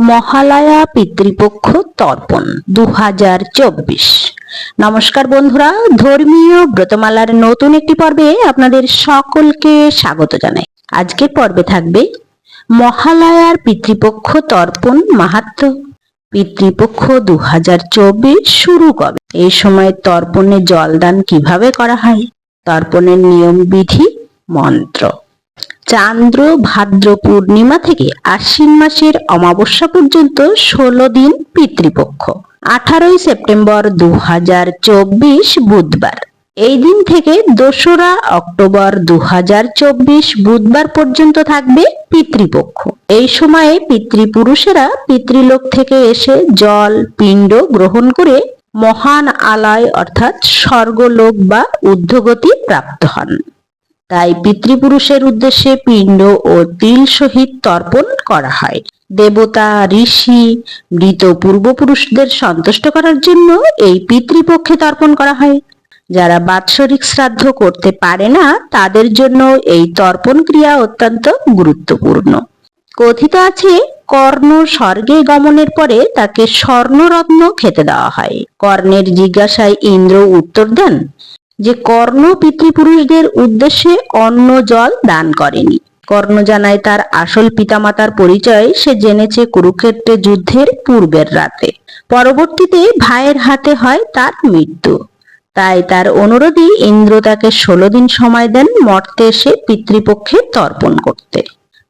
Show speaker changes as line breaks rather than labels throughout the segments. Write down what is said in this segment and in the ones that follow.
মহালয়া পিতৃপক্ষ তর্পণ দু হাজার চব্বিশ। নমস্কার বন্ধুরা, ধর্মীয় ব্রতমালার নতুন একটি পর্বে আপনাদের সকলকে স্বাগত জানাই। আজকের পর্বে থাকবে মহালয়ার পিতৃপক্ষ তর্পণ মাহাত্ম। পিতৃপক্ষ দু হাজার চব্বিশ শুরু কবে? এই সময় তর্পণে জলদান কীভাবে করা হয়? তর্পণের নিয়ম বিধি মন্ত্র। চান্দ্র ভাদ্র পূর্ণিমা থেকে আশ্বিন মাসের অমাবস্যা পর্যন্ত ষোলো দিন পিতৃপক্ষ। আঠারোই সেপ্টেম্বর দু হাজার চব্বিশ বুধবার। এই দিন থেকে দোসরা অক্টোবর দু হাজার চব্বিশ বুধবার পর্যন্ত থাকবে পিতৃপক্ষ। এই সময়ে পিতৃপুরুষেরা পিতৃলোক থেকে এসে জল, পিণ্ড গ্রহণ করে মহান আলয় অর্থাৎ স্বর্গলোক বা ঊর্ধ্বগতি প্রাপ্ত হন। তাই পিতৃপুরুষের উদ্দেশ্যে পিণ্ড ও তিল সহিত তর্পণ করা হয়। দেবতা, ঋষি, মৃত পূর্বপুরুষদের সন্তুষ্ট করার জন্য এই পিতৃপক্ষে তর্পণ করা হয়। যারা বাৎসরিক শ্রাদ্ধ করতে পারে না, তাদের জন্য এই তর্পণ ক্রিয়া অত্যন্ত গুরুত্বপূর্ণ। কথিত আছে, কর্ণ স্বর্গে গমনের পরে তাকে স্বর্ণরত্ন খেতে দেওয়া হয়। কর্ণের জিজ্ঞাসায় ইন্দ্র উত্তর দেন যে কর্ণ পিতৃপুরুষদের উদ্দেশ্যে অন্ন জল দান করেনি। কর্ণ জানায় তার আসল পিতামাতার পরিচয় সে জেনেছে কুরুক্ষেত্রে যুদ্ধের পূর্বের রাতে। পরবর্তীতে ভাইয়ের হাতে হয় তার মৃত্যু। তাই তার অনুরোধে ইন্দ্র তাকে ষোলো দিন সময় দেন মর্তে এসে পিতৃপক্ষে তর্পণ করতে।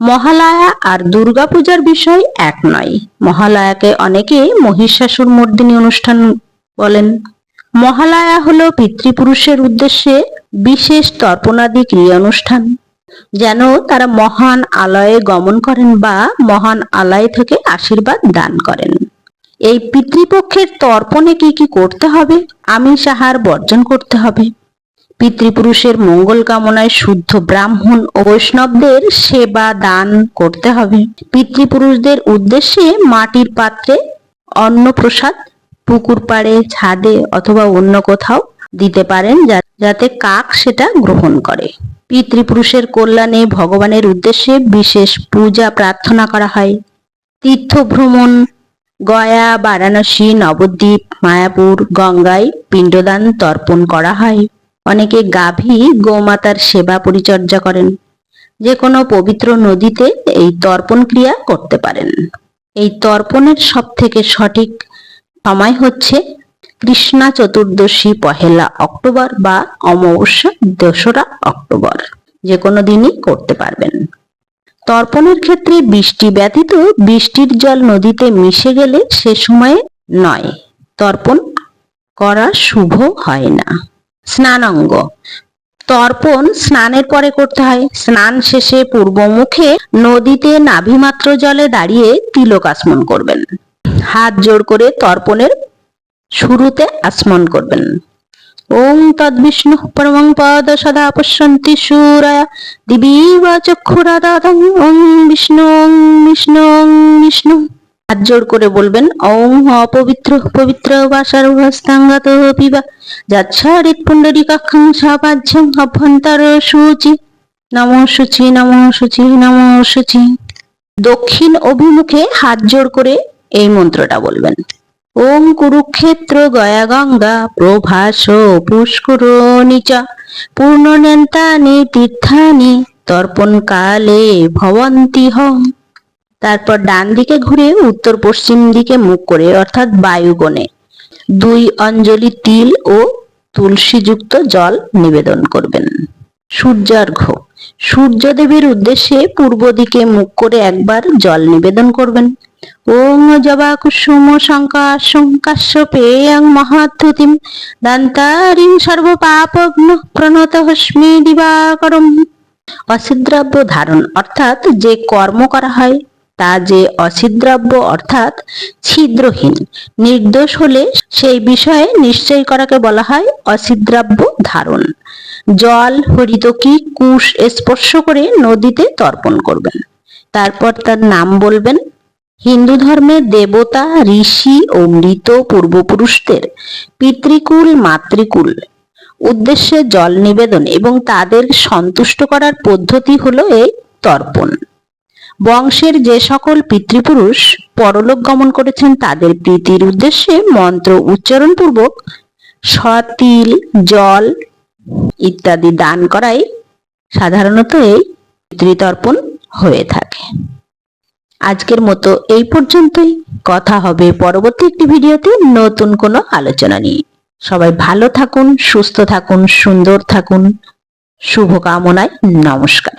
মহালয়া আর দুর্গাপূজার বিষয় এক নয়। মহালয়াকে অনেকে মহিষাসুর মর্দিনী অনুষ্ঠান বলেন। মহালয়া হলো পিতৃপুরুষের উদ্দেশ্যে বিশেষ তর্পণাদি ক্রিয়া অনুষ্ঠান, যেন তারা মহান আলয়ে গমন করেন বা মহান আলয় থেকে আশীর্বাদ দান করেন। এই পিতৃপক্ষের তর্পণে কি কি করতে হবে? আমি সাহার বর্জন করতে হবে। পিতৃপুরুষের মঙ্গল কামনায় শুদ্ধ ব্রাহ্মণ ও বৈষ্ণবদের সেবা দান করতে হবে। পিতৃপুরুষদের উদ্দেশ্যে মাটির পাত্রে অন্ন প্রসাদ পুকুর পাড়ে, ছাদে অথবা অন্য কোথাও দিতে পারেন যাতে কাক সেটা গ্রহণ করে। পিতৃপুরুষের কল্যাণে ভগবানের উদ্দেশ্যে বিশেষ পূজা প্রার্থনা করা হয়। তীর্থ ভ্রমণ, গয়া, বারাণসী, নবদ্বীপ, মায়াপুর, গঙ্গায় পিণ্ডদান তর্পণ করা হয়। অনেকে গাভী গোমাতার সেবা পরিচর্যা করেন। যে কোনো পবিত্র নদীতে এই তর্পণ ক্রিয়া করতে পারেন। এই তর্পণের সব থেকে সঠিক সময় হচ্ছে কৃষ্ণা চতুর্দশী পহেলা অক্টোবর বা অমাবস্যা দোসরা অক্টোবর। যে কোনো দিনই করতে পারবেন। তর্পণের ক্ষেত্রে বৃষ্টি ব্যতীত বৃষ্টির জল নদীতে মিশে গেলে সে সময়ে নয়। তর্পণ করা শুভ হয় না। স্নানাঙ্গ। তর্পণ স্নানের পরে করতে হয়। স্নান শেষে পূর্বমুখে নদীতে নাভিমাত্র জলে দাঁড়িয়ে তিলক আসমন করবেন। হাত জোড় করে তর্পণের শুরুতে আসমন করবেন। ওং তদ্বিষ্ণু পরমং পদ সদা পশ্যন্তি সুরায়া দিবীব চক্ষুরাদাদং ওং বিষ্ণু ওং বিষ্ণু ওং বিষ্ণু। হাত জোড় করে বলবেন, ওং অপবিত্র, পবিত্র বা সর্বস্তাঙ্গত পিবা। যাচ্ছারিত পুণ্ডরিকাক্ষং সাপাজ্যং অভ্যন্তর সূচি। নম সূচি নম সূচি নম সূচি। দক্ষিণ অভিমুখে হাত জোড় করে এই মন্ত্রটা বলবেন। ওম কুরুক্ষেত্র গয়া গঙ্গা প্রভাস পুষ্কর নিচ পূর্ণনেন্তানি তীর্থানি তর্পণ কালে ভবন্তি হম। তারপর ডান দিকে ঘুরে উত্তর পশ্চিম দিকে মুখ করে, অর্থাৎ বায়ুগণে দুই অঞ্জলি তিল ও তুলসীযুক্ত জল নিবেদন করবেন। সূর্যার্ঘ সূর্যদেবের উদ্দেশ্যে পূর্ব দিকে মুখ করে একবার জল নিবেদন করবেন। ওং জবা কুসুম শঙ্কাশং কাশ্যপেয়ং মহাদ্যুতিম দান্তারিং সর্বপাপগ্ন প্রণত হস্মি দিবাকরম অসিদ্রাব্য ধারণ অর্থাৎ যে কর্ম করা হয় তা যে অসিদ্রাব্য অর্থাৎ ছিদ্রহীন নির্দোষ হলে সেই বিষয়ে নিশ্চয় করাকে বলা হয় অসিদ্রাব্য ধারণ। জল, হরিতকি, কুশ স্পর্শ করে নদীতে তর্পণ করবেন। তারপর তার নাম বলবেন হিন্দু ধর্মে দেবতা, ঋষি ও মৃত পূর্বপুরুষদের পিতৃকুল, মাতৃকুল। উদ্দেশ্যে জল নিবেদন এবং তাদের সন্তুষ্ট করার পদ্ধতি হলো এই তর্পণ। বংশের যে সকল পিতৃপুরুষ পরলোক গমন করেছেন, তাদের প্রীতির উদ্দেশ্যে মন্ত্র উচ্চারণ পূর্বক সতিল, জল ইত্যাদি দান করাই সাধারণত এই পিতৃতর্পণ হয়ে থাকে। আজকের মতো এই পর্যন্তই। কথা হবে পরবর্তী একটি ভিডিওতে নতুন কোনো আলোচনা নিয়ে। সবাই ভালো থাকুন, সুস্থ থাকুন, সুন্দর থাকুন। শুভকামনায় নমস্কার।